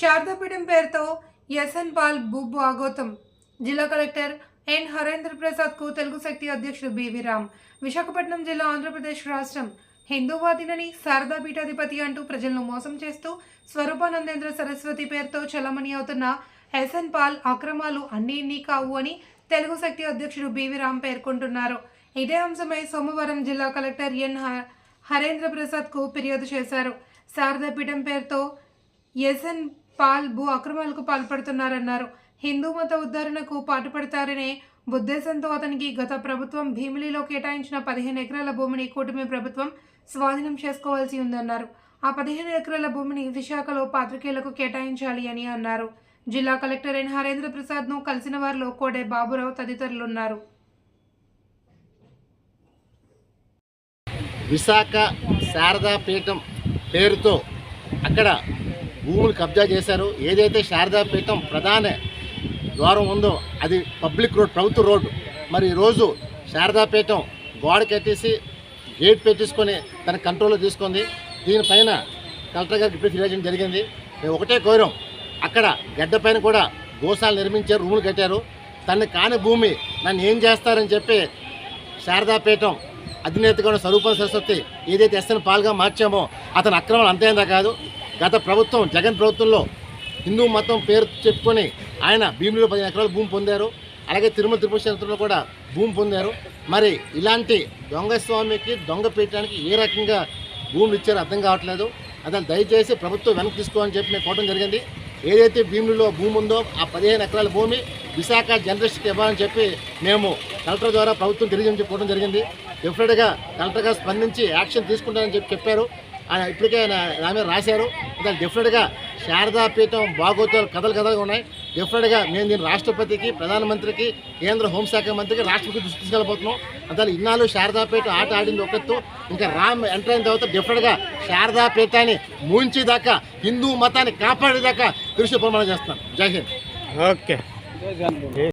శారదాపీఠం పేరుతో SN Paul బుబ్బు ఆగోతం. జిల్లా కలెక్టర్ ఎన్ హరేంద్ర ప్రసాద్కు తెలుగు శక్తి అధ్యక్షుడు బివి రామ్. విశాఖపట్నం జిల్లా ఆంధ్రప్రదేశ్ రాష్ట్రం హిందూవాదినని శారదా పీఠాధిపతి అంటూ ప్రజలను మోసం చేస్తూ స్వరూపానందేంద్ర సరస్వతి పేరుతో చలమణి అవుతున్న ఎస్ఎన్ పాల్ అక్రమాలు అన్నీ ఇన్ని కావు అని తెలుగు శక్తి అధ్యక్షుడు బివి రామ్ పేర్కొంటున్నారు. ఇదే అంశమై సోమవారం జిల్లా కలెక్టర్ ఎన్ హ- హరేంద్ర ప్రసాద్కు ఫిర్యాదు చేశారు. శారదా పీఠం పేరుతో ఎస్ఎన్ పాల్ భూ అక్రమాలకు పాల్పడుతున్నారన్నారు. హిందూ మత ఉద్ధరణకు పాటుపడతారనే ఉద్దేశంతో అతనికి గత ప్రభుత్వం భీమిలిలో కేటాయించిన పదిహేను ఎకరాల భూమిని కూటమి ప్రభుత్వం స్వాధీనం చేసుకోవాల్సి ఉందన్నారు. ఆ పదిహేను ఎకరాల భూమిని విశాఖలో పాత్రికేయులకు కేటాయించాలి అని అన్నారు. జిల్లా కలెక్టర్ ఎన్. హరేంద్ర ప్రసాద్ను కలిసిన వారిలో కోడే బాబురావు తదితరులున్నారు. విశాఖ శారదాపీఠం పేరుతో అక్కడ భూములు కబ్జా చేశారు. ఏదైతే శారదా పీఠం ప్రధాన ద్వారం ఉందో అది పబ్లిక్ రోడ్ ప్రభుత్వ రోడ్డు మరి ఈరోజు శారదాపీఠం గోడ కట్టేసి గేట్ పెట్టేసుకొని తన కంట్రోల్లో తీసుకుంది. దీనిపైన కలెక్టర్ గారికి ఇప్పుడు ఫిర్యాదు చేయడం జరిగింది. మేము ఒకటే కోరాం. అక్కడ గడ్డ పైన కూడా గోశాలు నిర్మించారు రూములు కట్టారు. తన కాని భూమి నన్ను ఏం చేస్తారని చెప్పి శారదాపీఠం అధినేతగా ఉన్న స్వరూప సరస్వతి ఏదైతే ఎస్ఎన్ పాల్గా మార్చామో అతని అక్రమాలు అంతేందా కాదు. గత ప్రభుత్వం జగన్ ప్రభుత్వంలో హిందూ మతం పేరు చెప్పుకొని ఆయన భీమిలో పదిహేను ఎకరాలు భూమి పొందారు. అలాగే తిరుమల తిరుపతి క్షేత్రంలో కూడా భూమి పొందారు. మరి ఇలాంటి దొంగ స్వామికి దొంగ పీఠానికి ఏ రకంగా భూములు ఇచ్చారో అర్థం కావట్లేదు. అసలు దయచేసి ప్రభుత్వం వెనక్కి తీసుకోవాలని చెప్పి మేము కోవడం జరిగింది. ఏదైతే భీములలో భూమి ఉందో ఆ పదిహేను ఎకరాల భూమి విశాఖ జర్నలిస్ట్కి ఇవ్వాలని చెప్పి మేము కలెక్టర్ ద్వారా ప్రభుత్వం తెలియజేయడం చెప్పుకోవడం జరిగింది. డెఫినెట్గా కలెక్టర్గా స్పందించి యాక్షన్ తీసుకుంటారని చెప్పి చెప్పారు. ఆయన ఇప్పటికే ఆయన నా మీద రాశారు. దాని డెఫినెట్గా శారదాపీఠం బాగోతాలు కథలు కథలుగా ఉన్నాయి. డెఫినెట్గా మేము దీన్ని రాష్ట్రపతికి ప్రధానమంత్రికి కేంద్ర హోంశాఖ మంత్రికి రాష్ట్రపతి దృష్టి తీసుకెళ్ళబోతున్నాం. అంతా ఇన్నాళ్ళు శారదాపేట ఆట ఆడింది ఒకత్తు ఇంకా రామ్ ఎంటర్ అయిన తర్వాత డెఫినెట్గా శారదాపీఠాన్ని ముంచేదాకా హిందూ మతాన్ని కాపాడేదాకా దృశ్య ప్రమాణం చేస్తాం జై హింద్. ఓకే.